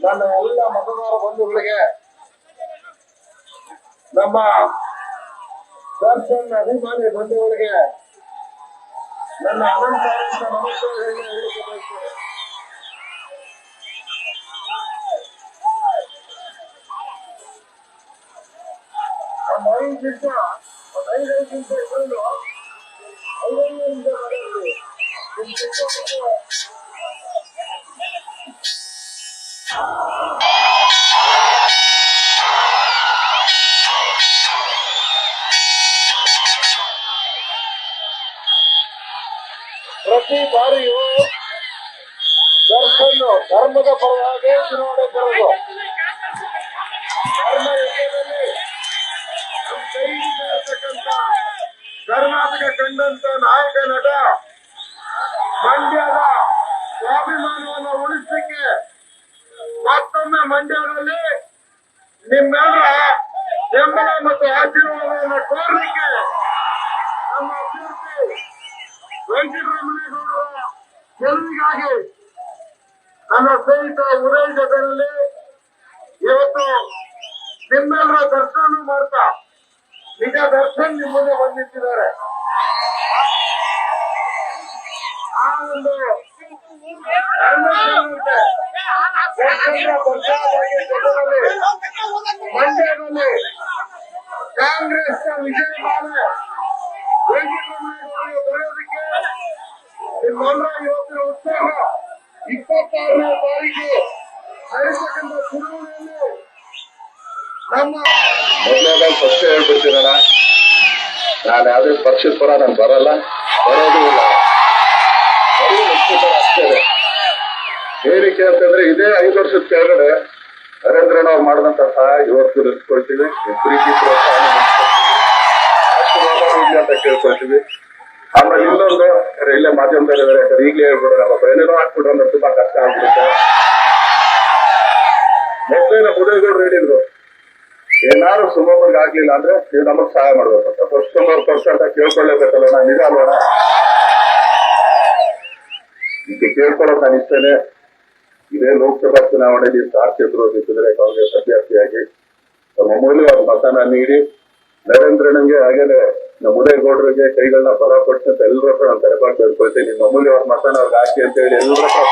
ನಮ್ಮ ಎಲ್ಲ ಮತದಾರ ಬಂಧುಗಳಿಗೆ ನಮ್ಮ ದರ್ಶನ್ ಅಭಿಮಾನಿ ಬಂಧುಗಳಿಗೆ ನನ್ನ ಅನಂತ ನಮಸ್ಕಾರಗಳನ್ನು ಹೇಳಿಕೆ ಬಯಸ್ತೇನೆ ಒಂದು ಐದು ನಿಮಿಷ ಒಂದು ಐದೈದು ನಿಮಿಷ ಇಟ್ಕೊಂಡು ಐದೈದು ನಿಮಿಷ ಮಾತಾಡ್ತೀವಿ. ನಿಮ್ ಚಿಕ್ಕ ಪ್ರತಿ ಬಾರಿಯೂ ದರ್ಶನ್ ಧರ್ಮದ ಪರವಾಗಿ ಚುನಾವಣೆ ಬರೋದು. ಧರ್ಮ ಕರ್ನಾಟಕ ಕಂಡಂತ ನಾಯಕ ನಟ, ಮಂಡ್ಯದ ಸ್ವಾಭಿಮಾನವನ್ನು ಉಳಿಸಲಿಕ್ಕೆ ಮತ್ತೊಮ್ಮೆ ಮಂಡ್ಯದಲ್ಲಿ ನಿಮ್ಮೆಲ್ಲರ ಬೆಂಬಲ ಮತ್ತು ಆಶೀರ್ವಾದವನ್ನು ಕೋರಲಿಕ್ಕೆ ನಮ್ಮ ಅಭ್ಯರ್ಥಿ ವೆಂಕಟರಮಣೇಗೌಡರ ಗೆಲುವಿಗಾಗಿ ನನ್ನ ಸ್ನೇಹಿತ ಉದಯ್ ಜೊತೆಯಲ್ಲಿ ಇವತ್ತು ನಿಮ್ಮೆಲ್ಲರ ದರ್ಶನ ಮಾಡ್ತಾ ನಿಜ ದರ್ಶನ್ ನಿಮ್ಮ ಮುಂದೆ ಬಂದಿದ್ದಾರೆ ಆ ಒಂದು ಮಂಡ್ಯದಲ್ಲಿ ಕಾಂಗ್ರೆಸ್ ವಿಜಯಮಾಲೆ ವೆಂಕಟರಮಣೇಗೌಡರಿಗೆ ಬರೆಯೋದಕ್ಕೆ ನಿಮ್ಮೆಲ್ಲರ ಯುವಕರ ಉತ್ಸಾಹ ಇಪ್ಪತ್ತಾರನೇ ಬಾರಿಗೆ ನಡೆಸತಕ್ಕಂಥ ಚುನಾವಣೆಯಲ್ಲಿ ನಮ್ಮ ಮೊದಲನೇದಾಗಿ ಫಸ್ಟ್ ಹೇಳ್ಬಿಡ್ತೀನಣ್ಣ. ನಾನು ಯಾವುದೇ ಪಕ್ಷದ ಪರ ನಾನು ಬರಲ್ಲ, ಬರೋದು ಇಲ್ಲ. ಬರೀ. ಏನಕ್ಕೆ ಅಂತಂದ್ರೆ ಇದೇ ಐದು ವರ್ಷದ ಕೆಳಗಡೆ ನರೇಂದ್ರಣ್ಣ ಅವ್ರು ಮಾಡಿದಂತ ಸಹಾಯ ಇವತ್ತು ನಿಲ್ಸ್ಕೊಳ್ತೀವಿ ನಿಮ್ ಪ್ರೀತಿ ಪ್ರೋತ್ಸಾಹ ಅಂತ ಕೇಳ್ಕೊಳ್ತೀವಿ. ಆಮೇಲೆ ಇನ್ನೊಂದು ಇಲ್ಲೇ ಮಾಧ್ಯಮದಲ್ಲಿ ಹೇಳಿದ್ರೆ ಈಗಲೇ ಹೇಳ್ಬಿಡೋಣ ನಮ್ಮ ಏನೇನೋ ಹಾಕ್ಬಿಟ್ರೆ ಅಂದ್ರೆ ತುಂಬಾ ಕಷ್ಟ ಆಗ್ಬಿಡುತ್ತೆ. ಮೊದಲೇ ನಮ್ಮ ಉದಯಗೌಡರು ಹೇಳಿದ್ರು, ಏನಾದ್ರು ಆಗಲಿಲ್ಲ ಆಗ್ಲಿಲ್ಲ ಅಂದ್ರೆ ನೀವು ನಮಗ್ ಸಹಾಯ ಮಾಡ್ಬೇಕಂತ ಫಸ್ಟ್ ನೂರು ಪರ್ಸೆಂಟ್ ಕೇಳ್ಕೊಳ್ಳೇಬೇಕಲ್ಲ ನಾನು ನಿಜ ಅಲ್ವಣ ಈಗ ಕೇಳ್ಕೊಳ್ಳೋಕೆ ನಾನು ಇಷ್ಟೇನೆ. ಇದೇ ಲೋಕಸಭಾ ಚುನಾವಣೆಯಲ್ಲಿ ಕ್ಷೇತ್ರ ನಿಂತಿದ್ರೆ ಕಾಂಗ್ರೆಸ್ ಅಭ್ಯರ್ಥಿಯಾಗಿ ತಮ್ಮ ಅಮೂಲ್ಯವಾದ ಮತನ ನೀಡಿ ನರೇಂದ್ರನಿಗೆ ಹಾಗೇನೆ ನಮ್ಮ ಗೌಡರಿಗೆ ಕೈಗಳನ್ನ ಬಲ ಕೊಟ್ಟು ಅಂತ ಎಲ್ಲರ ಹತ್ರ ನಾನು ಕರೆಪಾಟ್ ಬೇಡ್ಕೊಳ್ತೀನಿ ನಿಮ್ಮ ಅವ್ರ ಮತನ ಅವ್ರಿಗೆ ಹಾಕಿ ಅಂತ ಹೇಳಿ ಎಲ್ಲರ ಹತ್ರ